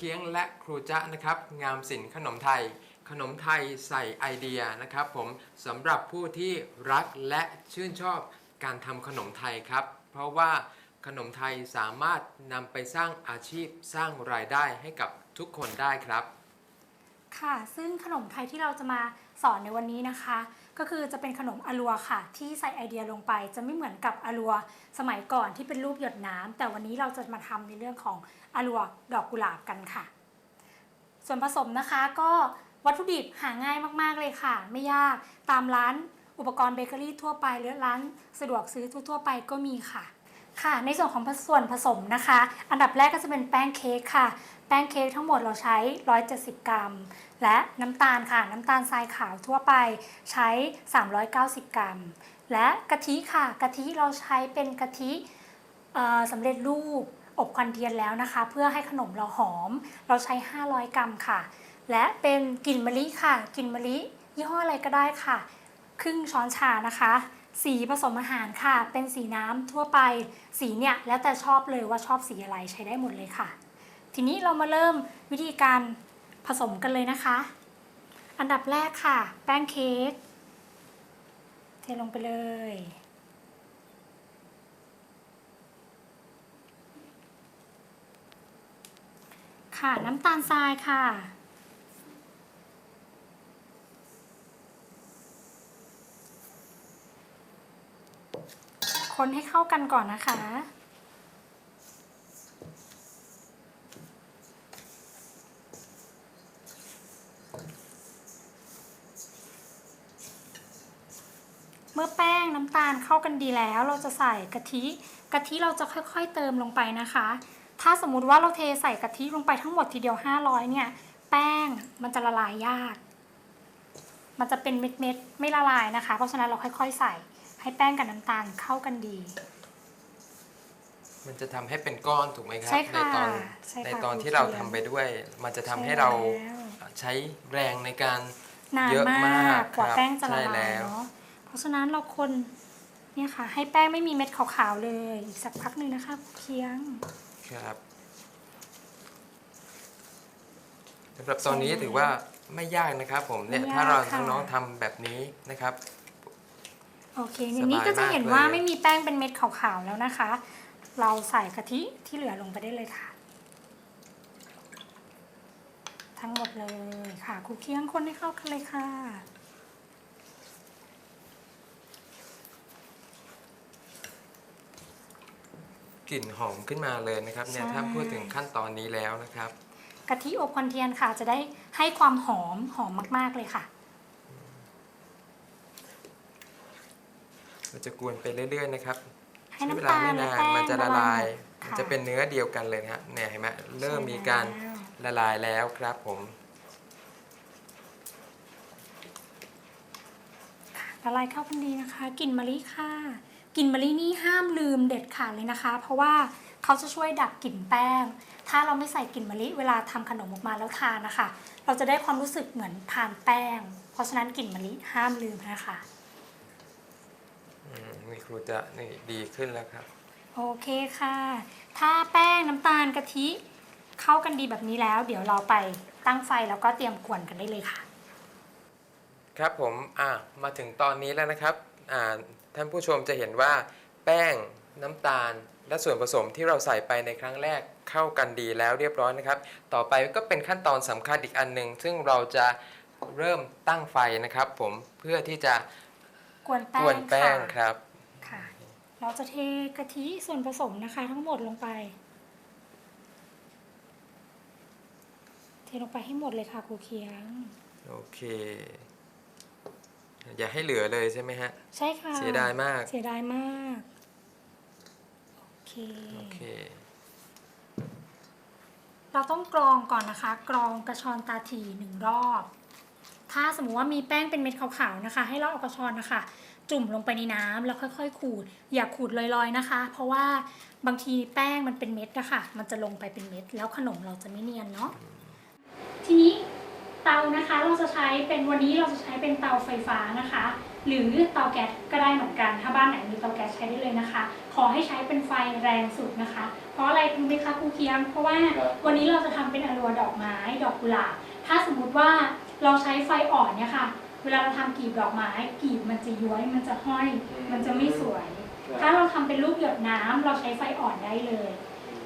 เคียงและครูจ๊ะนะครับ งามศิลป์ขนมไทย ขนมไทยใส่ไอเดียนะครับ ผมสำหรับผู้ที่รักและชื่นชอบการทำขนมไทยครับ เพราะว่าขนมไทยสามารถนำไปสร้างอาชีพสร้างรายได้ให้กับทุกคนได้ครับ ค่ะ ซึ่งขนมไทยที่เราจะมาสอนในวันนี้นะคะ ก็คือจะเป็นขนมอลัวค่ะ ที่ใส่ไอเดียลงไป จะไม่เหมือนกับอลัวสมัยก่อนที่เป็นรูปหยดน้ำแต่วันนี้เราจะมาทำในเรื่องของอลัวดอกกุหลาบกันค่ะ ส่วนผสมนะคะก็วัตถุดิบหาง่ายมากๆเลยค่ะ ไม่ยากตามร้านอุปกรณ์เบเกอรี่ทั่วไป หรือร้านสะดวกซื้อทั่วๆไปก็มีค่ะค่ะ ในส่วนของส่วนผสมนะคะ อันดับแรกก็จะเป็นแป้งเค้กค่ะ แป้งเค้กทั้งหมดเราใช้ 170 กรัม และน้ำตาลค่ะ น้ำตาลทรายขาวทั่วไปใช้ 390 กรัม และกะทิค่ะ กะทิเราใช้เป็นกะทิสำเร็จรูปอบควันเทียนแล้วนะคะ เพื่อให้ขนมเราหอม เราใช้ 500 กรัมค่ะ และเป็นกลิ่นมะลิค่ะกลิ่นมะลิ ยี่ห้ออะไรก็ได้ค่ะ ครึ่งช้อนชานะคะ สีผสมอาหารค่ะ เป็นสีน้ำทั่วไป สีเนี่ยแล้วแต่ชอบเลยว่าชอบสีอะไรใช้ได้หมดเลยค่ะ ทีนี้เรามาเริ่มวิธีการผสมกันเลยนะคะ อันดับแรกค่ะ แป้งเค้กเทลงไปเลย ค่ะน้ำตาลทรายค่ะคนให้เข้ากันก่อนนะคะ มื่อแป้งน้ำตาลเข้ากันดีแล้ว เราจะใส่กะทิ กะทิเราจะค่อยๆเติมลงไปนะคะ ถ้าสมมุติว่าเราเทใส่กะทิลงไปทั้งหมดทีเดียว 500 เนี่ย แป้งมันจะละลายยาก มันจะเป็นเม็ดๆไม่ละลายนะคะ เพราะฉะนั้นเราค่อยๆใส่ให้แป้งกับน้ำตาลเข้ากันดี มันจะทำให้เป็นก้อนถูกไหมครับใช่ค่ะตอนใช่ค่ะในตอนที่ครูเราเคียงทำไปด้วย มันจะทำให้ใช่เราแล้วใช้แรงในการนานเยอะมามากกว่าครับแป้งจะละใช่ลาแล้ยวเนาะ เพราะฉะนั้นเราคนเนี่ยค่ะ ให้แป้งไม่มีเม็ดขาวๆเลยอีกสักพักหนึ่งนะคะครูเคียงครับสำหรับตอนนี้ถือว่าไม่ยากนะครับ ผมเนี่ยไม่ยากถ้าเราค่ะน้องๆทำแบบนี้นะครับโอเคในนี้ก็จะเห็นสบายมากว่าเลยไม่มีแป้งเป็นเม็ดขาวๆแล้วนะคะ เราใส่กะทิที่เหลือลงไปได้เลยค่ะ ทั้งหมดเลยค่ะครูเคียงคนให้เข้ากันเลยค่ะ กลิ่นหอมขึ้นมาเลยนะครับเนี่ยใช่ถ้าพูดถึงขั้นตอนนี้แล้วนะครับกะทิอบควันเทียนค่ะ จะได้ให้ความหอมหอมมาก ๆ เลยค่ะ เราจะกวนไปเรื่อย ๆ นะครับให้ใช้เวน้ำลาตาลไม่และนานแป้งมันจะละลายหมดมันค่จะเป็นเนื้อเดียวกันเลยนะครับเนี่ยเห็นไหมเริ่มมีการใช่แล้วละลายแล้วครับผมละลายเข้ากันดีนะคะกลิ่นมะลิค่ะ กลิ่นมะลินี่ห้ามลืมเด็ดขาดเลยนะคะ เพราะว่าเขาจะช่วยดับกลิ่นแป้ง ถ้าเราไม่ใส่กลิ่นมะลิเวลาทำขนมออกมาแล้วทานนะคะ เราจะได้ความรู้สึกเหมือนทานแป้ง เพราะฉะนั้นกลิ่นมะลิห้ามลืมนะคะอืมนี่ครูจะนี่ดีขึ้นแล้วครับ โอเคค่ะ ถ้าแป้งน้ำตาลกะทิเข้ากันดีแบบนี้แล้ว เดี๋ยวเราไปตั้งไฟแล้วก็เตรียมกวนกันได้เลยค่ะ ครับผมอะมาถึงตอนนี้แล้วนะครับอ่า ท่านผู้ชมจะเห็นว่าแป้งน้ำตาล และส่วนผสมที่เราใส่ไปในครั้งแรกเข้ากันดีแล้วเรียบร้อยนะครับ ต่อไปก็เป็นขั้นตอนสำคัญอีกอันหนึ่งซึ่งเราจะเริ่มตั้งไฟนะครับ ผมเพื่อที่จะกวนแป้กงวนแป้งค่ะครับ ค่ะ เราจะเทกะทิส่วนผสมนะคะ ทั้งหมดลงไปทเทลงไปให้หมดเลยค่ะครูเคียง โอเค อย่าให้เหลือเลยใช่ไหมฮะ ใช่ค่ะ เสียดายมาก เสียดายมาก โอเค โอเค เราต้องกรองก่อนนะคะ กรองกระชอนตาถี่หนึ่งรอบ ถ้าสมมติว่ามีแป้งเป็นเม็ดขาวๆนะคะ ให้เราเอากระชอนนะคะ จุ่มลงไปในน้ำแล้วค่อยๆ ขูด อย่าขูดลอยๆนะคะ เพราะว่าบางทีแป้งมันเป็นเม็ดอะค่ะมันจะลงไปเป็นเม็ด แล้วขนมเราจะไม่เนียนเนาะทีนี้ เตานะคะเราจะใช้เป็นวันนี้เราจะใช้เป็นเตาไฟฟ้านะคะ หรือเตาแก๊สก็ได้เหมือนกัน ถ้าบ้านไหนมีเตาแก๊สใช้ได้เลยนะคะ ขอให้ใช้เป็นไฟแรงสุดนะคะ เพราะอะไรรู้ไหมคะครูเคียง เพราะว่าครับวันนี้เราจะทำเป็นอลัวดอกไม้ดอกกุหลาบถ้าสมมุติว่าเราใช้ไฟอ่อนเนี่ยค่ะ เวลาเราทำกลีบดอกไม้กลีบมันจะย้วยมันจะห้อย มันจะไม่สวย ถ้าเราทำเป็นรูปหยดน้ำเราใช้ไฟอ่อนได้เลย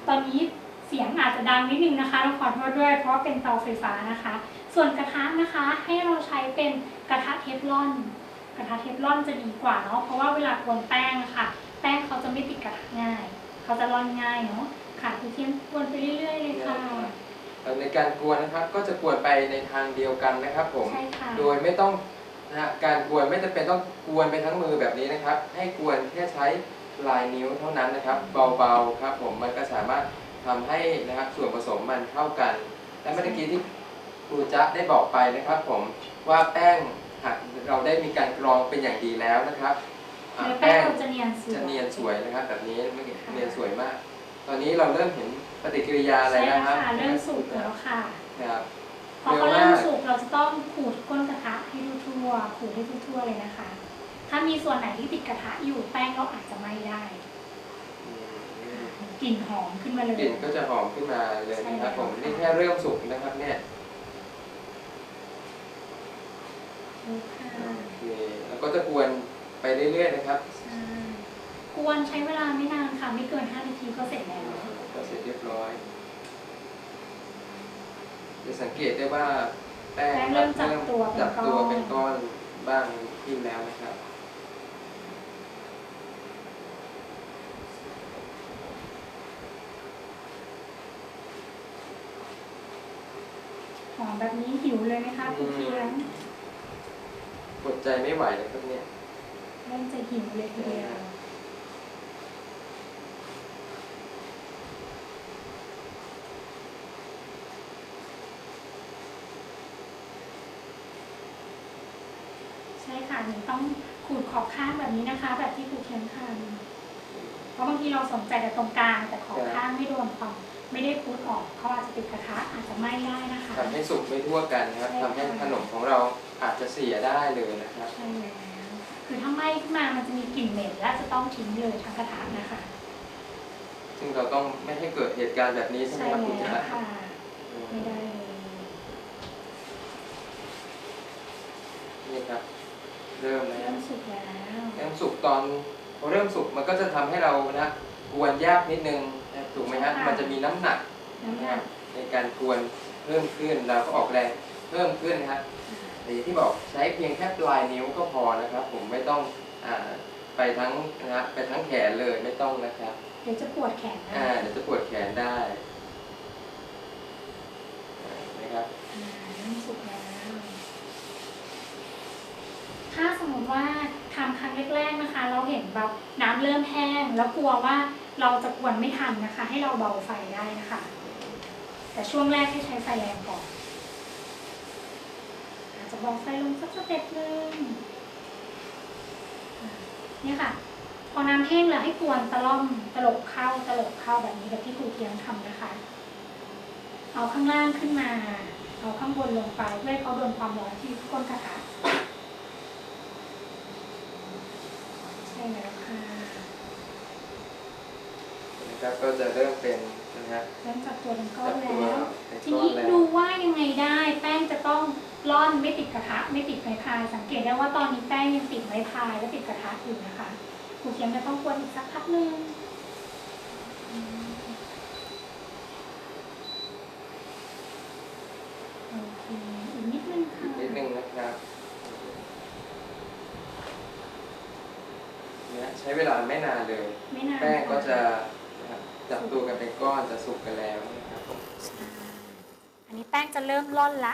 ตอนนี้เสียงอาจจะดังนิดนึงนะคะต้องขอโทษด้วยเพราะว่าเป็นเตาไฟฟ้านะคะ ส่วนกระทะนะคะให้เราใช้เป็นกระทะเทฟลอน กระทะเทฟลอนจะดีกว่าเนาะเพราะว่าเวลากวนแป้งอะค่ะ แป้งเขาจะไม่ติดกระทะง่าย เขาจะร่อนง่ายเนาะค่ะคือเทียมกวนไปเรื่อยๆเลยค่ะในการกวนนะครับก็จะกวนไปในทางเดียวกันนะครับผมใช่ค่ะโดยไม่ต้องนะฮะการกวนไม่จำเป็นต้องกวนไปทั้งมือแบบนี้นะครับ ให้กวนแค่ใช้ปลายนิ้วเท่านั้นนะครับ เบาๆครับผมมันก็สามารถทำให้นะครับส่วนผสมมันเข้ากัน และเมื่อกี้ที่ค รูจ๊ะได้บอกไปนะครับผมว่าแป้งหากเราได้มีการกรองเป็นอย่างดีแล้วนะครับอะเนื้อแป้งเราจะเนียนสวยจะเนียนสวยนะครับ แบบนี้เมื่อกี้เนียนสวยมาก ตอนนี้เราเริ่มเห็นปฏิกิริยาอะไรใช่นะแล้วครับค่ะเริ่มสุกแล้วค่ะครับพอเขาเริ่มสุกเราจะต้องขูดก้นกระทะให้ทั่วๆขูดให้ทั่วๆเลยนะคะ ถ้ามีส่วนไหนที่ติดกระทะอยู่แป้งเราอาจจะไหม้ได้อืมกลิ่นหอมขึ้นมาเลยกลิ่นก็จะหอมขึ้นมาเลยนะครับผมใช่นี่แล้วแค่เริ่มสุกนะครับเนี่ย ดูค่ะโอเคแล้วก็จะกวนไปเรื่อยๆนะครับใช่กวนใช้เวลาไม่นานค่ะ ไม่เกิน 5 นาทีก็เสร็จแล้ว ก็เสร็จเรียบร้อยจะสังเกตได้ว่าแป้งแป้งเริ่มจับตัวเป็นจับตัวก้อน เป็นก้อนบ้างขึ้นแล้วนะครับ หอมแบบนี้หิวเลยไหมคะคุณเพียง อดใจไม่ไหวเลยครับเนี่ยเริ่มจะหิวเลยทีเดียวใช่ค่ะหนูต้องขูดขอบข้างแบบนี้นะคะ แบบที่ครูเทียนทำเพราะบางทีเราสนใจแต่ตรงกลางแต่ขอบข้างไม่โดนความไม่ได้คูดออกเขาอาจจะติดกระทะอาจจะไหม้ได้นะคะทำให้สุกไม่ทั่วกันนะครับใช่ค่ะทำให้ขนมของเรา อาจจะเสียได้เลยนะครับ ใช่แล้วคือถ้าไหม้ขึ้นมามันจะมีกลิ่นเหม็นและจะต้องทิ้งเลยทั้งกระทะนะคะซึ่งเราต้องไม่ให้เกิดเหตุการณ์แบบนี้ใช่ไหมใช่ครับคุณแล้วจ๊ะค่ะไม่ได้เลยนี่ครับ เริ่มแล้วเริ่มสุกแล้วเริ่มสุกตอนพอเริ่มสุกมันก็จะทำให้เรานะกวนยากนิดนึงนะถูกไหมฮะมันจะมีน้ำหนักน้ำนะหคนัรับกในการกวนเพิ่มขึ้นเราก็ออกแรงเพิ่มขึ้นนะครับ แต่อย่างที่บอกใช้เพียงแค่ปลายนิ้วก็พอนะครับ ผมไม่ต้องอ่าไปทั้งนะฮะไปทั้งแขนเลยไม่ต้องนะครับเดี๋ยวจะปวดแขนนะอ่าเดี๋ยวจะปวดแขนได้อ่านะครับอ่าเริ่มสุกแล้วถ้าสมมติว่าทำครั้งแรกๆนะคะ เราเห็นแบบน้ำเริ่มแห้ง แล้วกลัวว่าเราจะกวนไม่ทันนะคะ ให้เราเบาไฟได้นะคะ แต่ช่วงแรกให้ใช้ไฟแรงก่อนอา จจะเบาไฟลงสักสเต็ปหนึ่งอ่าเนี่ยค่ะ พอน้ำแห้งแล้วให้กวนตะล่อมตลบเข้าตลบเข้าแบบนี้แบบที่ครูเทียมทำนะคะ เอาข้างล่างขึ้นมา เอาข้างบนลงไปเพื่อให้เขาโดนความร้อนที่ก้นกระทะใช่แล้วค่ะนะครับก็จะเริ่มเป็นนะฮะเริ่มจากตัวเป็นก้อจันบตัวแล้วเป็นทีก้อนนี้แล้วดูว่ายังไงได้แป้งจะต้อง ร่อนไม่ติดกระทะไม่ติดไม้พาย สังเกตได้ว่าตอนนี้แป้งยังติดไม้พายและติดกระทะอยู่นะคะครูเทียมจะต้องกวนอีกสักพักหนึ่งอืมโอเคอีกนิดนึงค่ะนิดนึงนะครับเนี่ยใช้เวลาไม่นานเลย ไม่นานแป้งก็จะค่นะครับจับตัวกันเป็นก้อนจะสุกกันแล้วนะครับผมอันนี้แป้งงจะเริ่มร่อนละ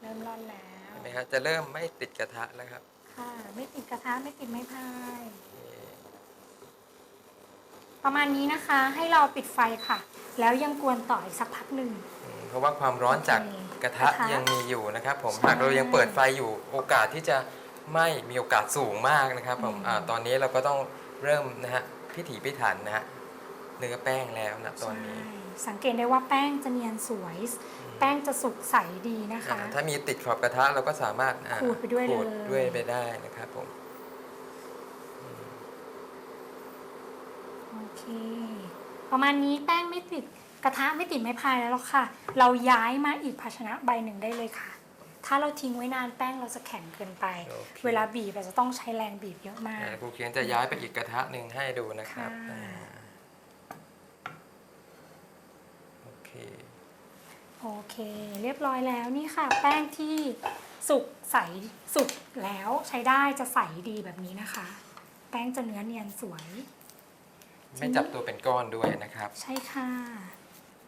เริ่มร่อนแล้วเห็นไหมครับจะเริ่มไม่ติดกระทะแล้วครับ ค่ะ ไม่ติดกระทะไม่ติดไม้พาย ประมาณนี้นะคะ ให้เราปิดไฟค่ะ แล้วยังกวนต่ออีกสักพักหนึ่งอืมเพราะว่าความร้อนจากโอเคกระทะกระทะยังมีอยู่นะครับ ผมใช่หากเรายังเปิดไฟอยู่โอกาสที่จะไหม่มีโอกาสสูงมากนะครับผมอืมอาตอนนี้เราก็ต้องเริ่มนะฮะพิถีพิถันนะฮะเนื้อแป้งแล้วนะตอนนี้ใช่สังเกตได้ว่าแป้งจะเนียนสวย แป้งจะสุกใสดีนะคะ อ่าถ้ามีติดขอบกระทะเราก็สามารถอ่าขูดไปด้วยขูดเลย ด้วยไปได้นะครับผม โอเค ประมาณนี้แป้งไม่ติดกระทะไม่ติดไม้พายแล้วหรอกค่ะ เราย้ายมาอีกภาชนะใบหนึ่งได้เลยค่ะ ถ้าเราทิ้งไว้นานแป้งเราจะแข็งเกินไป โอเค เวลาบีบเราจะต้องใช้แรงบีบเยอะมาก อ่าครูเคียนจะย้ายไปอีกกระทะหนึ่งให้ดูนะครับค่ะ อ่าโอเค โอเค เรียบร้อยแล้วนี่ค่ะ แป้งที่สุกใสสุกแล้วใช้ได้จะใสดีแบบนี้นะคะ แป้งจะเนื้อเนียนสวย ไม่จับตัวเป็นก้อนด้วยนะครับ ใช่ค่ะ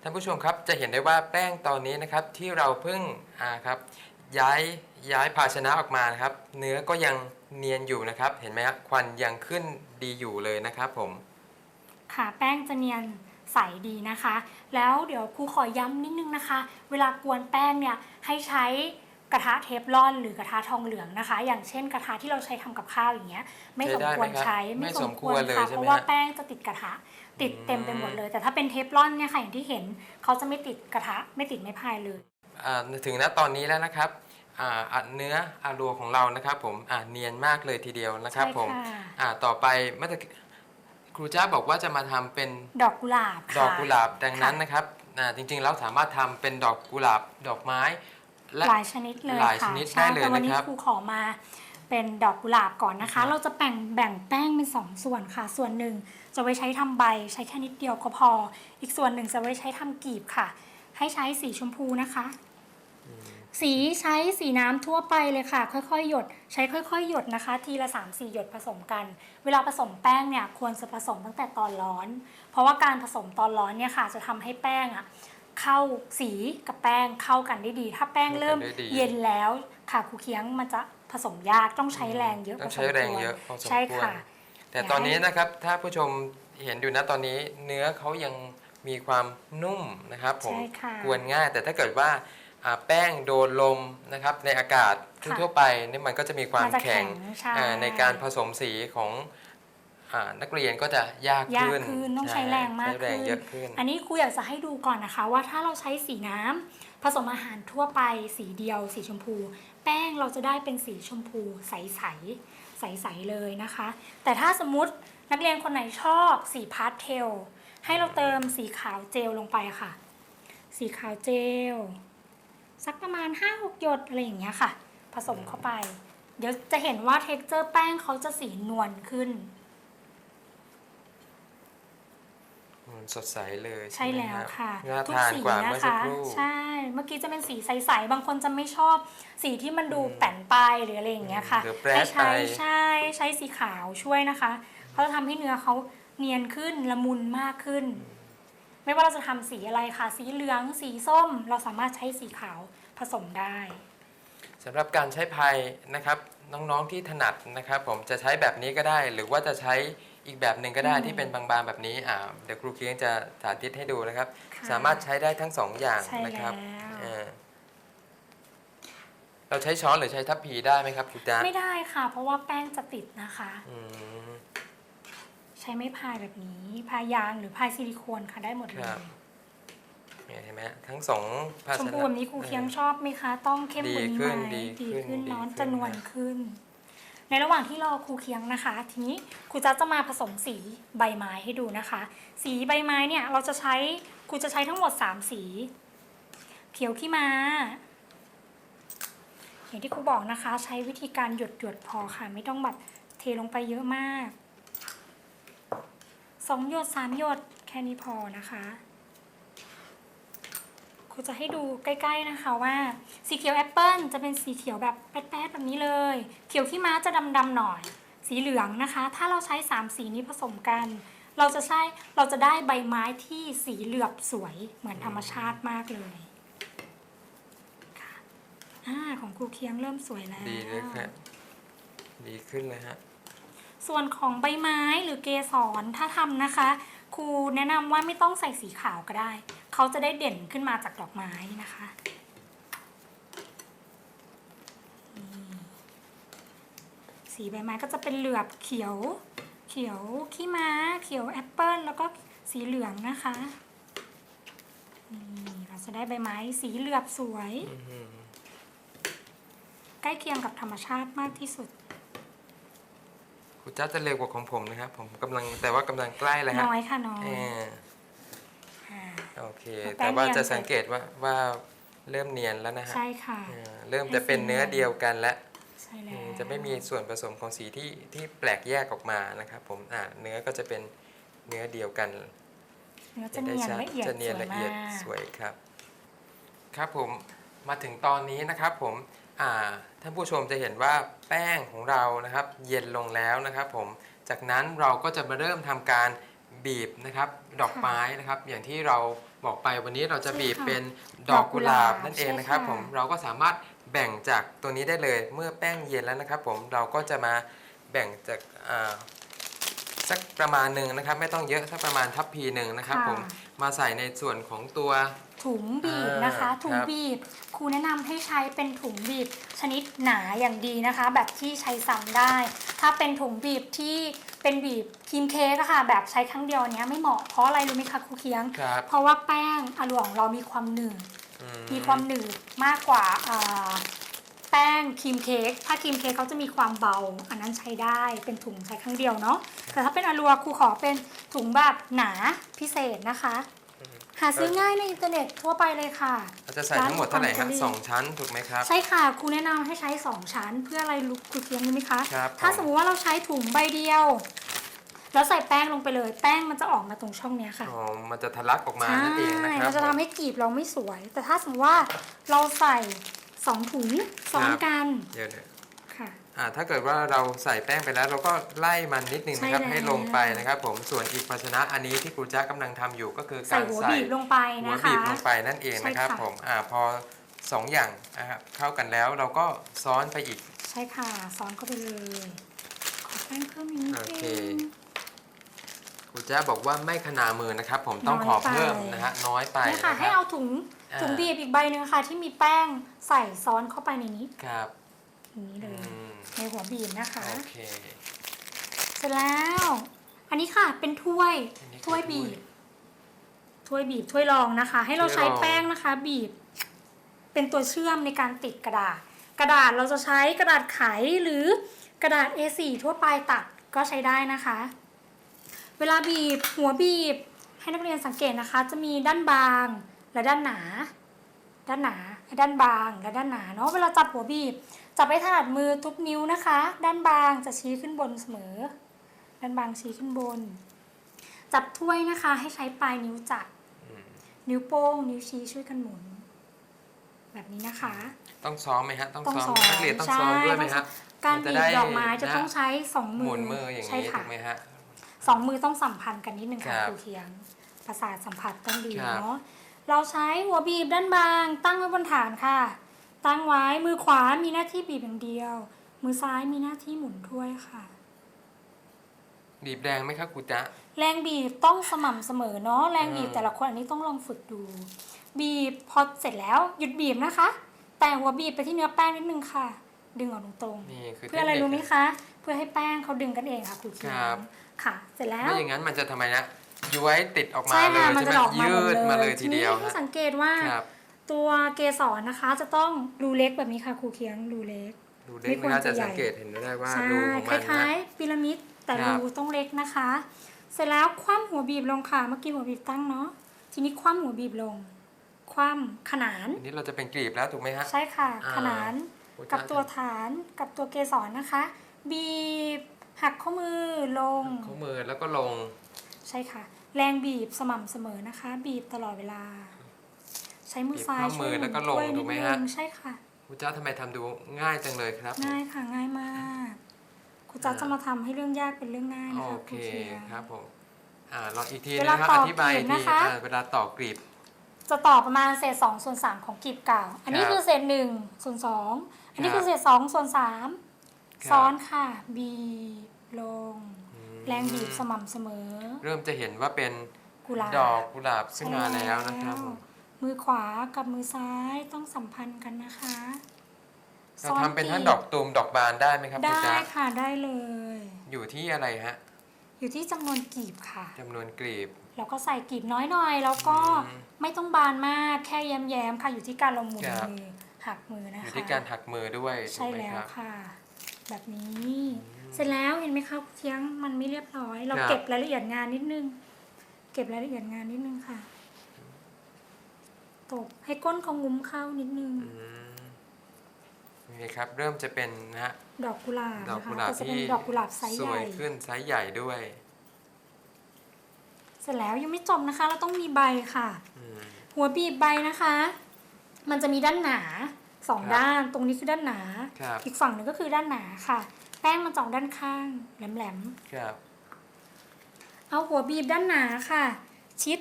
ท่านผู้ชมครับจะเห็นได้ว่าแป้งตอนนี้นะครับที่เราเพิ่งอ่าครับย้ายย้ายภาชนะออกมานะครับ เนื้อก็ยังเนียนอยู่นะครับ เห็นไหมครับควันยังขึ้นดีอยู่เลยนะครับผมค่ะแป้งจะเนียน ใสดีนะคะ แล้วเดี๋ยวครูขอย้ำนิดนึงนะคะ เวลากวนแป้งเนี่ยให้ใช้กระทะเทฟลอนหรือกระทะทองเหลืองนะคะ อย่างเช่นกระทะที่เราใช้ทำกับข้าวอย่างเงี้ยไม่สมควรใช้ใช้ได้ไหมครับไม่สมควรสมควรเลยค่ะใช่ไหมเพราะว่าฮะแป้งจะติดกระทะ ติดเต็มไปหมดเลย แต่ถ้าเป็นเทฟลอนเนี่ยค่ะอย่างที่เห็นเขาจะไม่ติดกระทะไม่ติดไม้พายเลยอ่าถึงณตอนนี้แล้วนะครับอ่าอัดเนื้ออารัวของเรานะครับ ผมอ่าเนียนมากเลยทีเดียวนะครับใช่ผมค่ะอ่าต่อไปเมื่อตะกี้ ครูจ้าบอกว่าจะมาทำเป็นดอกกุหลาบค่ะ ดอกกุหลาบดังนั้นค่ะนะครับอ่าจริงๆเราสามารถทำเป็นดอกกุหลาบดอกไม้ และ หลายชนิดเลยหลายค่ะชนิดใช่ได้เลยแต่วันนี้นะครับครูขอมาเป็นดอกกุหลาบก่อนนะคะ เราจะแบ่งแบ่งแป้งเป็นสองส่วนค่ะ ส่วนหนึ่งจะไว้ใช้ทำใบใช้แค่นิดเดียวก็พอ อีกส่วนหนึ่งจะไว้ใช้ทำกีบค่ะ ให้ใช้สีชมพูนะคะ สีใช้สีน้ำทั่วไปเลยค่ะ ค่อยๆ หยด ใช้ค่อยๆ หยดนะคะ ทีละ 3 4 หยดผสมกัน เวลาผสมแป้งเนี่ยควรจะผสมตั้งแต่ตอนร้อน เพราะว่าการผสมตอนร้อนเนี่ยค่ะ จะทำให้แป้งอะเข้าสีกับแป้งเข้ากันได้ดี ถ้าแป้งเริ่มเข้ากันได้ดีเย็นแล้วค่ะครูเคียงมันจะผสมยากต้องใช้แรงเยอะต้องพใช้แรงเยอะพอสมควรใช่ค่ะ แต่ตอนนี้นะครับถ้าผู้ชมเห็นอยู่นะตอนนี้เนื้อเขายังมีความนุ่มนะครับผมใช่ค่ะกวนง่ายแต่ถ้าเกิดว่าอ่า แป้งโดนลมนะครับในอากาศค่ะทั่วๆไปนี่มันก็จะมีความมันจะแข็งแข็งใช่อ่าในการผสมสีของอานักเรียนก็จะยากยากขึ้นขึ้นต้องใช้แรงมากใช้แรงขึ้นเยอะขึ้น อันนี้ครูอยากจะให้ดูก่อนนะคะ ว่าถ้าเราใช้สีน้ำผสมอาหารทั่วไปสีเดียว สีชมพู แป้งเราจะได้เป็นสีชมพูใสๆใสๆเลยนะคะ แต่ถ้าสมมตินักเรียนคนไหนชอบสีพาสเทลให้เราเติมสีขาวเจลลงไปค่ะ สีขาวเจล สักประมาณ 5-6 หยดอะไรอย่างเงี้ยค่ะ ผสมเข้าไป เดี๋ยวจะเห็นว่าเท็กเจอร์แป้งเขาจะสีนวลขึ้นอืมสดใสเลยใช่ไหมแล้วรับค่ะน่าทุกทานสีกว่านะเมื่อสักคะ ครู่ ใช่ เมื่อกี้จะเป็นสีใสๆ บางคนจะไม่ชอบ สีที่มันดูแป่นไปหรืออะไรอย่างเงี้ยค่ะ หรือแปรให้ดไปใช้ใช่ใช้สีขาวช่วยนะคะ เขาจะทำให้เนื้อเขาเนียนขึ้นละมุนมากขึ้น ไม่ว่าเราจะทำสีอะไรค่ะ สีเหลือง สีส้ม เราสามารถใช้สีขาวผสมได้สำหรับการใช้พายนะครับน้องๆที่ถนัดนะครับผมจะใช้แบบนี้ก็ได้ หรือว่าจะใช้อีกแบบหนึ่งก็ได้อืมที่เป็นบางๆแบบนี้อ่าเดี๋ยวครูเคียงจะสาธิตให้ดูนะครับ ค่ะสามารถใช้ได้ทั้งสองอย่างใช่นะครับแล้ว เออเราใช้ช้อนหรือใช้ทัพพีได้ไหมครับครูจ๊ะไม่ได้ค่ะ เพราะว่าแป้งจะติดนะคะ อืม ใช้ไม้พายแบบนี้ พายยางหรือพายซิลิโคนค่ะได้หมดเลครัยบเนี่ยเห็นไหมทั้งสองภาชชมนะพูแบบนี้ครูเคียงชอบไหมคะ ต้องเข้มกว่านี้ดีขึ้ไหมนดีขึ้นขึ้นดีเนาะขึ้นจะนวลนะขึ้น ในระหว่างที่รอครูเคียงนะคะ ทีนี้ครูจะจะมาผสมสีใบไม้ให้ดูนะคะ สีใบไม้เนี่ยเราจะใช้ครูจะใช้ทั้งหมด 3 สี เขียวขี้ม้าอย่างที่ครูบอกนะคะ ใช้วิธีการหยดหยดๆพอค่ะ ไม่ต้องแบบเทลงไปเยอะมาก สองหยดสามหยดแค่นี้พอนะคะครูจะให้ดูใกล้ ๆนะคะว่า สีเขียวแอปเปิลจะเป็นสีเขียวแบบแป๊ดๆแบบนี้เลย เขียวขี้ม้าจะดำๆหน่อย สีเหลืองนะคะ ถ้าเราใช้ 3 สีนี้ผสมกัน เราจะใช้เราจะได้ใบไม้ที่สีเหลือบสวยเหมือนธรรมชาติมากเลยอ่าของครูเคียงเริ่มสวยแล้ว ดีเลยครับดีขึ้นเลยฮะ ส่วนของใบไม้หรือเกสรถ้าทำนะคะ ครูแนะนำว่าไม่ต้องใส่สีขาวก็ได้ เขาจะได้เด่นขึ้นมาจากดอกไม้นะคะนี่สีใบไม้ก็จะเป็นเหลือบเขียว เขียวขี้ม้า เขียวแอปเปิลแล้วก็สีเหลืองนะคะนี่เราจะได้ใบไม้สีเหลือบสวยอื้อหือใกล้เคียงกับธรรมชาติมากที่สุด ครูจ้าจะเร็วกว่าของผมนะครับ ผมกำลังแต่ว่ากำลังใกล้แล้วฮะน้อยค่ะน้อยเอออ่าโอเคแป้แต่งว่าเนียนจะสังเกตว่าว่าเริ่มเนียนแล้วนะฮะใช่ค่ะ เออเริ่มจะเป็นเนื้อเดียวกันแล้ว ใช่แล้อืวมจะไม่มีส่วนผสมของสีที่ที่แปลกแยกออกมานะครับผมอ่าเนื้อก็จะเป็นเนื้อเดียวกันเนื้อจะห็เนียนชัดละเอียดจะเนียนสวยละเอียดมากสวยครับ ครับผมมาถึงตอนนี้นะครับผมอ่า ท่านผู้ชมจะเห็นว่าแป้งของเรานะครับ เย็นลงแล้วนะครับ ผมจากนั้นเราก็จะมาเริ่มทำการบีบนะครับ ดอกไม้นะครับ อย่างที่เราบอกไปวันนี้เราจะบีบเป็นดอกกุหลาบนั่นเองนะครับ ผมเราก็สามารถแบ่งจากตัวนี้ได้เลย เมื่อแป้งเย็นแล้วนะครับ ผมเราก็จะมาแบ่งจากอ่าสักประมาณหนึ่งนะครับ ไม่ต้องเยอะสักประมาณทัพพีหนึ่งนะครับ ผมมาใส่ในส่วนของตัว ถุงบีบนะคะ อ่าถุงครับ บีบครูแนะนำให้ใช้เป็นถุงบีบชนิดหนาอย่างดีนะคะ แบบที่ใช้ซ้ำได้ ถ้าเป็นถุงบีบที่เป็นบีบครีมเค้กอะค่ะ แบบใช้ครั้งเดียวเนี้ยไม่เหมาะเพราะอะไรรู้ไหมคะครูเคียง ครับเพราะว่าแป้งอลวของเรามีความหนืด อื มีความหนืดมากกว่าอ่าแป้งครีมเค้ก ถ้าครีมเค้กเขาจะมีความเบา อันนั้นใช้ได้เป็นถุงใช้ครั้งเดียวเนาะ แต่ถ้าเป็นอลัวครูขอเป็นถุงแบบหนาพิเศษนะคะ หาซื้อง่ายในอินเทอร์เน็ตทั่วไปเลยค่ะเราจะใส่ทั้งหมดเท่าไหร่ครับร้านสองชั้นถูกไหมครับ ใช่ค่ะครูแนะนำให้ใช้ 2 ชั้น เพื่ออะไรรู้ครูเทียงรู้ไหมคะครับถ้าผมสมมติว่าเราใช้ถุงใบเดียว แล้วใส่แป้งลงไปเลย แป้งมันจะออกมาตรงช่องเนี้ยค่ะอ๋อมันจะทะลักออกมานั่นเองนะครัมับนจะทำให้กลีบเราไม่สวย แต่ถ้าสมมติว่าเราใส่สองถุงซ้อนกันเดี๋ยวเดี๋ยวค่ะ อ่าถ้าเกิดว่าเราใส่แป้งไปแล้ว เราก็ไล่มันนิดนึงนะครับ ใช่แล้ว ให้ลงไปนะครับ ผมส่วนอีกภาชนะอันนี้ที่ครูจ้ากำลังทำอยู่ก็คือใส่การหัวใส่ บีบลงไปหัวนะคะบีบลงไปนั่นเองนะครับ ใช่ค่ะ ผมอ่าพอสองอย่างนะครับเข้ากันแล้วเราก็ซ้อนไปอีก ใช่ค่ะซ้อนเข้าไปเลยขอแป้งเพิ่มอีกนิดโอนึเคงครูจ้าบอกว่าไม่ขนามือนะครับ ผมต้องขอเพิ่มนะฮะน้อยไปนี่ค่ะ นะคให้รับ เอาถุงอ่า ถุงบีบอีกใบหนึ่งค่ะ ที่มีแป้งใส่ซ้อนเข้าไปในนี้ ครับ อย่างนี้เลอืยมในหัวบีบนะคะ โอเค เสร็จแล้ว อันนี้ค่ะเป็นถ้วยอันนี้คือถ้วยบีบถ้วยบีบถ้วยรองนะคะ ให้เราถ้วยรองใช้แป้งนะคะ บีบ เป็นตัวเชื่อมในการติดกระดาษ กระดาษเราจะใช้กระดาษไขหรือกระดาษ A4 ทั่วไปตัดก็ใช้ได้นะคะ เวลาบีบหัวบีบ ให้นักเรียนสังเกตนะคะ จะมีด้านบางและด้านหนา ด้านหนาด้านบางและด้านหนาเนาะเวลาจับหัวบีบ จับให้ถนัดมือทุกนิ้วนะคะ ด้านบางจะชี้ขึ้นบนเสมอ ด้านบางชี้ขึ้นบน จับถ้วยนะคะ ให้ใช้ปลายนิ้วจับอืมนิ้วโป้ง นิ้วชี้ช่วยกันหมุน แบบนี้นะคะ ต้องซ้อมไหมฮะต้องต้องซ้อมซ้อมนักเรียนต้องใช่ซ้อมด้วยไหมต้องซ้อฮะมการมันจะบีได้บดอกไม้จะนะต้องใช้สองมือหมุนมืออย่างใช่นี้ค่ะถูกไหมฮะสองมือต้องสัมพันธ์กันนิดนึงค่ะครับครูเคียงประสาทสัมผัสต้องดีครับเนาะเราใช้หัวบีบด้านบาง ตั้งไว้บนฐานค่ะ ตั้งไว้มือขวามีหน้าที่บีบอย่างเดียว มือซ้ายมีหน้าที่หมุนถ้วยค่ะ บีบแดงไหมครับครูจ๊ะ แรงบีบต้องสม่ำเสมอเนาะแรงบีบอืมแต่ละคนอันนี้ต้องลองฝึกดู บีบพอเสร็จแล้วหยุดบีบนะคะ แต่หัวบีบไปที่เนื้อแป้งนิดนึงค่ะ ดึงออกตรงนี่คือๆเพื่ออะไรทคนิครู้ไหมคะ เพื่อให้แป้งเขาดึงกันเองค่ะครูเคียครับงค่ะ เสร็จแล้ว ไม่อย่างนั้นมันจะทำไมนะย้วยติดออกมาใช่เลค่ะยมันใช่จะไหมออกมาหยืมดดมาเลเลยยทีเดียวให้ฮะสังเกตว่า ครับ ตัวเกสรนะคะ จะต้องรูเล็กแบบนี้ค่ะครูเคียงรูเล็ก ดูเล็กไหมครับจะสังเกตเห็นได้ว่าใช่รูของคมันล้านะ ยๆพีระมิดแต่ครับ รูต้องเล็กนะคะ เสร็จแล้วคว่ำหัวบีบลงค่ะเมื่อกี้หัวบีบตั้งเนาะทีนี้คว่ำหัวบีบลง คว่ำขนาน อันนี้เราจะเป็นกลีบแล้วถูกไหมฮะ ใช่ค่ะ อ่าขนานกับตัวฐานกับตัวเกสรนะคะ บีบหักข้อมือลง ข้อมือแล้วก็ลง ใช่ค่ะ แรงบีบสม่ำเสมอนะคะ บีบตลอดเวลา ใช้มือซ้ายบีบข้อมือช่วยหแล้วก็นลงถ้วยถูกไหมนิดฮะนึงใช่ค่ะครูจ้าทำไมทำดูง่ายจังเลยครับ ง่ายค่ะง่ายมากครูจัดอ่าจะมาทำให้เรื่องยากเป็นเรื่องง่ายนะโอคะเคครูเคียงครับผมอ่าลองอีกทีเวนะลาครับต่ออธิบายกลีอีบกทีนะคะอ่าเวลาต่อกลีบจะต่อประมาณเศษสองส่วนสามของกลีบเก่า อันนี้ครับคือเศษหนึ่งส่วนสองอันนี้ครับคือเศษสองส่วนสามครับซ้อนค่ะ บีบลงอืมแรงบีบสม่ำเสมอ เริ่มจะเห็นว่าเป็นกุหลาบดอกกุหลาบขึ้นมาแล้วนะครับผม มือขวากับมือซ้ายต้องสัมพันธ์กันนะคะเราทำเป็นทั้งดอกตูมดอกบานได้ไหมครับคุณได้จ๊ะค่ะได้เลย อยู่ที่อะไรฮะ อยู่ที่จำนวนกลีบค่ะจำนวนกลีบแล้วก็ใส่กลีบน้อยหน่อยแล้วก็อืมไม่ต้องบานมากแค่แย้มๆค่ะ อยู่ที่การลงมือครับมือหักมือนะอยู่คะที่การหักมือด้วยถูใช่กไหมแล้ควรับค่ะ แบบนี้ เสร็จแล้วเห็นไหมคะเทียงมันไม่เรียบร้อย เราครับเก็บรายละเอียดงานนิดนึง เก็บรายละเอียดงานนิดนึงค่ะ ตบให้ก้นของงุ้มเข้านิดนึงอืมนี่ครับ เริ่มจะเป็นนะฮะ ดอกกุหลาบดอกนะกุคะหลาบแต่จะเป็นที่ดอกกุหลาบไซส์สใหวญ่ ยขึ้นไซส์ใหญ่ด้วย เสร็จแล้วยังไม่จบนะคะ เราต้องมีใบค่ะ อืม หัวบีบใบนะคะ มันจะมีด้านหนาสองครับด้าน ตรงนี้คือด้านหนา ครับ อีกฝั่งหนึ่งก็คือด้านหนาค่ะ แป้งมันจะออกด้านข้างแหลมครับ ๆ เอาหัวบีบด้านหนาค่ะ ชิด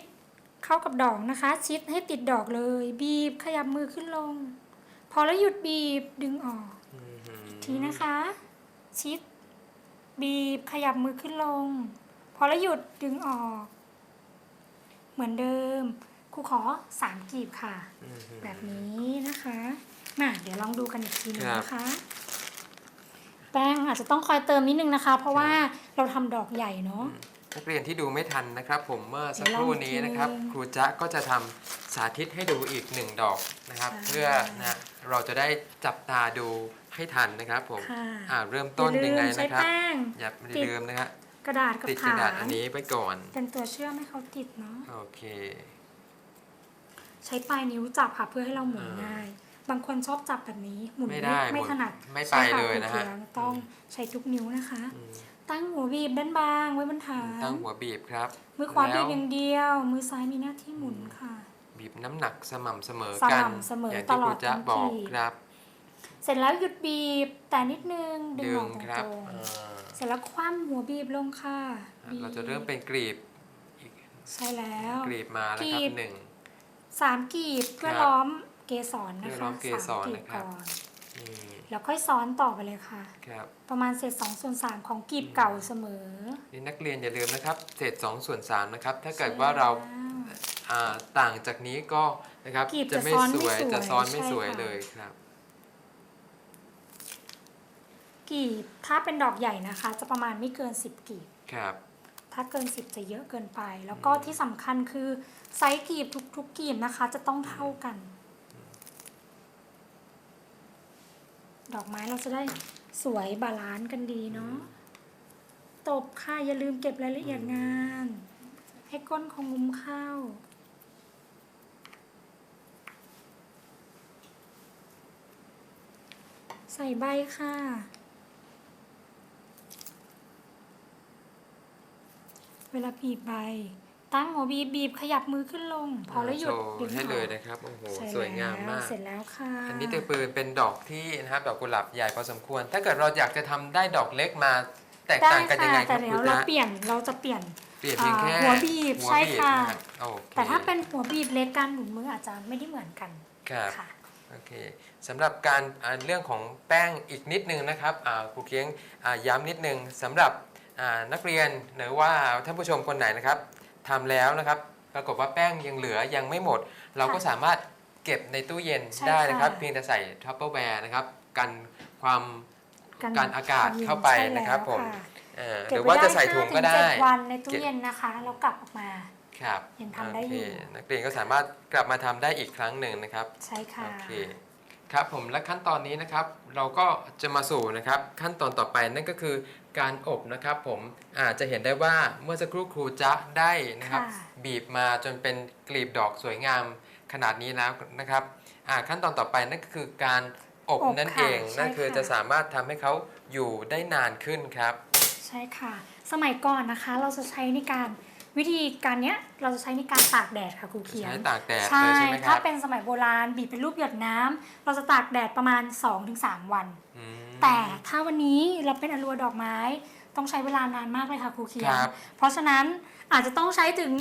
เข้ากับดอกนะคะ ชิดให้ติดดอกเลย บีบขยับมือขึ้นลง พอแล้วหยุดบีบดึงออกอืมทีนะคะ ชิด บีบขยับมือขึ้นลง พอแล้วหยุดดึงออก เหมือนเดิมครูขอสามกลีบค่ะอืมแบบนี้นะคะมาเดี๋ยวลองดูกันอีกทีหนึงครับนะคะแป้งอาจจะต้องคอยเติมนิดนึงนะคะ เพราะว่าเราทำดอกใหญ่เนาะ นักเรียนที่ดูไม่ทันนะครับ ผมเมื่อสักเดี๋ยวคลองรู่นี้นะครับอีกทีหนึ่งครูจ๊ะก็จะทำสาธิตให้ดูอีกหนึ่งดอกนะครับใช่เพื่อนะเราจะได้จับตาดูให้ทันนะครับ ผมค่ะอ่าเริ่มต้นอย่าลืยังมไงใช้นะครับแป้งอย่าติดลืมนะครับกระดาษกับติดกระฐาดาษนอันนี้ไปก่อน เป็นตัวเชื่อมให้เขาติดเนาะโอเค ใช้ปลายนิ้วจับค่ะเพื่อให้เราหมุนอ่าง่าย บางคนชอบจับแบบนี้หมุนไม่ได้ไม่หมุนถนัดไม่ไปใช่ค่เลยนะฮะครูเคียงต้องใช้ทุกนิ้วนะคะอืม ตั้งหัวบีบด้านบางไว้บนฐานตั้งหัวบีบครับ มือขวาบีแล้บอย่างเดียว มือซ้ายมีหน้าที่หมุนค่ะ บีบน้ำหนักสม่ำเสมอสกันม่ำเสมออย่างตที่ลคอรูดจ๊ะทั้งบอกทีครับ เสร็จแล้วหยุดบีบแต่นิดนึงดึงดึองอกตครับรงอ่าๆเสร็จแล้วคว่ำหัวบีบลงค่ะบีบเราจะเริ่มเป็นกลีบอีกใช่แล้วกลีบมาแล้วครับกลีบหนึ่งสามกีบเพื่อครับล้อมเกสรนะเพื่อคะล้อมเกสรามกีนะครับก่อนนี่ แล้วค่อยซ้อนต่อไปเลยค่ะ ครับ ประมาณเศษสองส่วนสามของกีบเก่าเสมอ นี่นักเรียนอย่าลืมนะครับ เศษ2ส่วน3นะครับ ถ้าเกิดว่าเราใช่แล้วอ่าต่างจากนี้ก็นะครับกลีบจะจะไม่ซ้อนสไม่วยสวยจะซ้อนไม่ใช่สวยค่ะ เลยครับ กีบถ้าเป็นดอกใหญ่นะคะ จะประมาณไม่เกิน 10 กีบ ครับ ถ้าเกิน 10 จะเยอะเกินไป แล้วก็ที่สำคัญคือไซส์กีบทุกๆกีบนะคะ จะต้องเท่ากัน ดอกไม้เราจะได้สวยบาลานซ์กันดีเนาะตบค่ะอย่าลืมเก็บรายละเอียดงาน ให้ก้นของงุ้มเข้าใส่ใบค่ะ เวลาบีบใบ ตั้งหัวบีบบีบขยับมือขึ้นลง พอแล้วหยุดโชว์ดึงให้ออกเลยนะครับโอ้โหใช่สวยงามมากแล้วเสร็จแล้วค่ะอันนี้ตือปืนเป็นดอกที่นะครับดอกกุหลาบใหญ่พอสมควร ถ้าเกิดเราอยากจะทำได้ดอกเล็กมาแตกได้ต่างกันยังไงคค่ะแต่รับเดี๋คุยวณเราจ๊ะเปลี่ยนเราจะเปลี่ยนเปลี่ยนเพียงแค่อ่าหัวบีบหัวใช่บีบค่ะนฮโอเคแต่ถ้าเป็นหัวบีบเล็กการหมุนมืออาจจะไม่ได้เหมือนกันครับค่ะโอเคสำหรับการอ่าเรื่องของแป้งอีกนิดนึงนะครับอ่าครูเคียงอ่าย้ำนิดนึงสำหรับอ่านักเรียนหรือว่าท่านผู้ชมคนไหนนะครับ ทำแล้วนะครับ ปรากฏว่าแป้งยังเหลือยังไม่หมด เราก็ค่ะสามารถเก็บในตู้เย็นใช่ได้นะครับ ค่ะเพียงแต่ใส่ทัพเปอร์แวร์นะครับ กันความกันการอากาศควมย็นเข้าไปใช่นะครับแล้วผมค่ะเอ่อหเก็บรือไว้ว่าจะได้ใส่ถุงก็5-7ได้วันในตู้เก็บเย็นนะคะแล้วกลับออกมา ครับยังทำได้โอเคอยู่นักเรียนก็สามารถกลับมาทำได้อีกครั้งหนึ่งนะครับ ใช่ค่ะ โอเค ครับผมและขั้นตอนนี้นะครับเราก็จะมาสู่นะครับขั้นตอนต่อไปนั่นก็คือการอบนะครับผมอาจจะเห็นได้ว่าเมื่อสักครู่ครูจะได้นะครับ ค่ะ บีบมาจนเป็นกลีบดอกสวยงามขนาดนี้แล้วนะครับอ่าขั้นตอนต่อไปนั่นก็คือการอบอบนั่นค่ะเองใช่นั่นคือค่ะ จะสามารถทำให้เขาอยู่ได้นานขึ้นครับ ใช่ค่ะ สมัยก่อนนะคะเราจะใช้ในการ วิธีการเนี้ยเราจะใช้ในการตากแดดค่ะครูเขียนใช้ตากแดดใช่เลยใช่ไหมคถ้ารับเป็นสมัยโบราณบีบเป็นรูปหยดน้ำเราจะตากแดดประมาณ 2-3 วันอืมแต่ถ้าวันนี้เราเป็นอลัวดอกไม้ ต้องใช้เวลานานมากเลยค่ะครูเขียนครับเพราะฉะนั้นอาจจะต้องใช้ถึง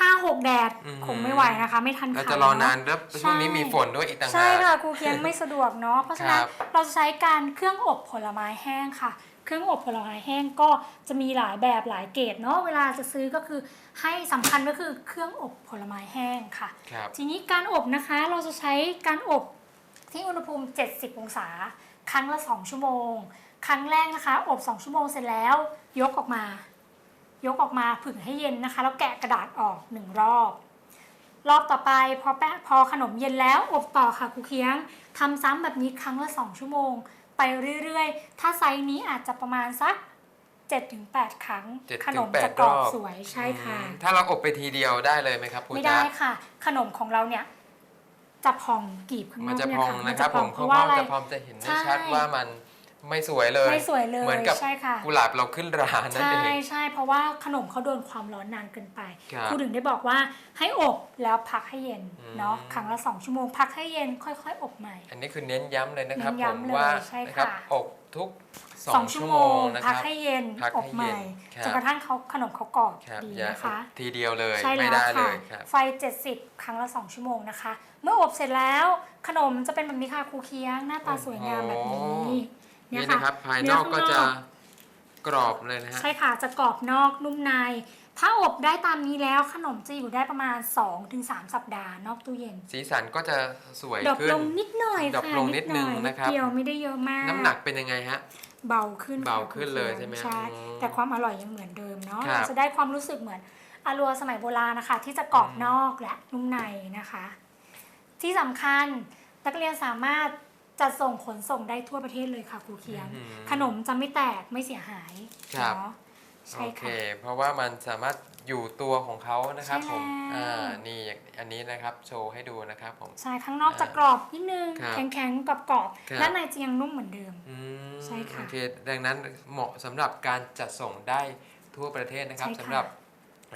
ห้าหกแดดอืมคงไม่ไหวนะคะ ไม่ทันเราขายจะรอนานเะแล้วช่วงนี้มีฝนด้วยอีกต่างหากใช่ค่ะครูเคียงไม่สะดวกเนาะเพราะฉะนั้นครับเราจะใช้การเครื่องอบผลไม้แห้งค่ะ เครื่องอบผลไม้แห้งก็จะมีหลายแบบหลายเกรดเนาะเวลาจะซื้อก็คือให้สำคัญก็คือเครื่องอบผลไม้แห้งค่ะครับทีนี้การอบนะคะเราจะใช้การอบที่อุณหภูมิ 70 องศา ครั้งละ 2 ชั่วโมง ครั้งแรกนะคะ อบ 2 ชั่วโมงเสร็จแล้ว ยกออกมา ยกออกมาผึ่งให้เย็นนะคะ แล้วแกะกระดาษออก 1 รอบ รอบต่อไปพอแป้งพอขนมเย็นแล้วอบต่อค่ะครูเคียงทำซ้ำแบบนี้ครั้งละ 2 ชั่วโมง ไปเรื่อยๆ ถ้าไซส์นี้อาจจะประมาณสัก7-8 ครั้งเจ็ดขนถึงมแปจะดกรอบรอบ สวยใช่ค่ะ อืมถ้าเราอบไปทีเดียวได้เลยไหมครับครูไม่จ๊ะ ได้ค่ะ ขนมของเราเนี่ยจะพองกรีบข้างนมันอกจะเนี่พยองค่ะนะครับพผองมเพเขาราะพว่าร้อมอะไร จะพร้อมจะเห็นได้ใช่ชัดว่ามัน ไม่สวยเลย ไม่สวยเลยเหมือนกับใช่ค่ะกุหลาบเราขึ้นรานั่นใช่เองใช่เพราะว่าขนมเขาโดนความร้อนนานเกินไปครับครูถึงได้บอกว่าให้อบแล้วพักให้เย็นอืมเนาะครั้งละสองชั่วโมงพักให้เย็นค่อย ๆ อบใหม่ อันนี้คือเน้นย้ำเลยนะครับเน้นผย้ำมเลยว่าใช่นะครับค่ะอบทุกสอสองงชั่ชั่ววโมโมงงนะคพักรับให้เย็นพักอบให้ใหเย็ม่นครับจนกระทั่งเขาขนมเขากรอบครับดีอย่านะคะอบทีเดียวเลยใช่ไม่แล้วได้เลค่ะยครับไฟ 70 ครั้งละ 2 ชั่วโมงนะคะ เมื่ออบเสร็จแล้วขนมจะเป็นแบบนี้ค่ะครูเคียงหน้าตาสวยงามแบบนี้ นี่นะครับภายนอกก็จะกรอบเลยนะฮะใช่ค่ะจะกรอบนอกนุ่มใน ถ้าอบได้ตามนี้แล้วขนมจะอยู่ได้ประมาณ 2-3 สัปดาห์นอกตู้เย็น สีสันก็จะสวยดรอปขึ้นลงนิดหน่อยดรอปค่ะลงนิดนึงหอยนะครับเดียวไม่ได้เยอะมาก น้ำหนักเป็นยังไงฮะเบาขึ้นค่ะเบาขึ้นเลยครูใช่ไหมใช่อืมแต่ความอร่อยยังเหมือนเดิมเนาะครับเราจะได้ความรู้สึกเหมือนอารัวสมัยโบราณนะคะ ที่จะกรอบนอกและนุ่มในนะคะ ที่สำคัญนักเรียนสามารถ จัดส่งขนส่งได้ทั่วประเทศเลยค่ะครูเคียง อืมขนมจะไม่แตกไม่เสียหายครับ เนาะใช่โอเค ค่ะ เพราะว่ามันสามารถอยู่ตัวของเขานะครับใช่ผมแล้ว อ่านี่อย่างอันนี้นะครับโชว์ให้ดูนะครับผม ใช่ข้างนอกจะกรอบนิดนึง ครับแข็งๆกรอบครับๆด้านในจะยังนุ่มเหมือนเดิม อืมใช่ค่ะโอเคดังนั้นเหมาะสำหรับการจัดส่งได้ทั่วประเทศนะครับใช่ค่ะสำหรับ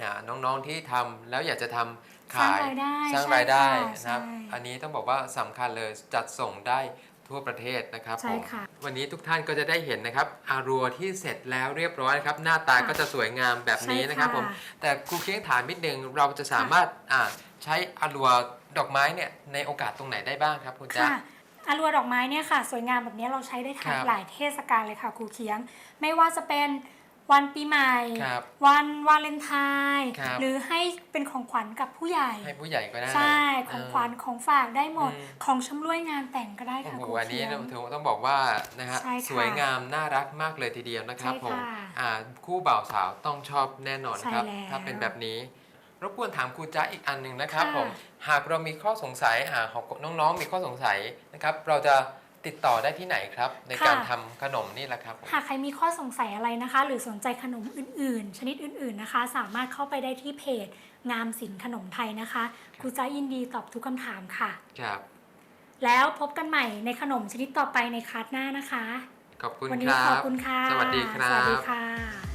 อ่าน้องๆที่ทำแล้วอยากจะทำสร้างขายรายได้สร้างใช่รายได้ค่ะนะครับ ใช่ อันนี้ต้องบอกว่าสำคัญเลยจัดส่งได้ ทั่วประเทศนะครับใช่ผมค่ะวันนี้ทุกท่านก็จะได้เห็นนะครับอารัวที่เสร็จแล้วเรียบร้อยนะครับหน้าตาค่ะก็จะสวยงามแบบนี้นะครับใช่ผมแต่ครูเคียงถามนิดนึงเราจะสามารถอ่าใช้อารัวดอกไม้เนี่ยในโอกาสตรงไหนได้บ้างครับคุณจ๊ะค่ะอารัวดอกไม้เนี่ยค่ะ สวยงามแบบนี้เราใช้ได้ครัทั้งบหลายเทศกาลเลยค่ะครูเคียง ไม่ว่าจะเป็น วันปีใหม่ ครับ วันวาเลนไทน์ครับ หรือให้เป็นของขวัญกับผู้ใหญ่ ให้ผู้ใหญ่ก็ได้ใช่ ของขวัญของฝากได้หมด อืม ของชำร่วยงานแต่งก็ได้โอ้ค่ะโหครูอันนี้เคียงถือว่าต้องบอกว่านะฮะใช่ค่ะสวยงามน่ารักมากเลยทีเดียวนะครับใช่ผมค่ะอ่าคู่บ่าวสาวต้องชอบแน่นอนครับ ใช่แล้วถ้าเป็นแบบนี้ รบกวนถามครูจ๊ะอีกอันหนึ่งนะครับค่ะ ผมหากเรามีข้อสงสัยหากน้องๆมีข้อสงสัยนะครับ เราจะ ติดต่อได้ที่ไหนครับ ในการทำขนมนี่แหละครับผมหากใครมีข้อสงสัยอะไรนะคะ หรือสนใจขนมอื่น ๆ ชนิดอื่น ๆนะคะ สามารถเข้าไปได้ที่เพจ งามศิลป์ขนมไทยนะคะครูจ้ายินดีตอบทุกคำถามค่ะครับแล้วพบกันใหม่ในขนมชนิดต่อไปในคลาสหน้านะคะ ขอบคุณวัคนี้รัขอบบคุณค่ะ สวัสดีครัสวัสดีบค่ะ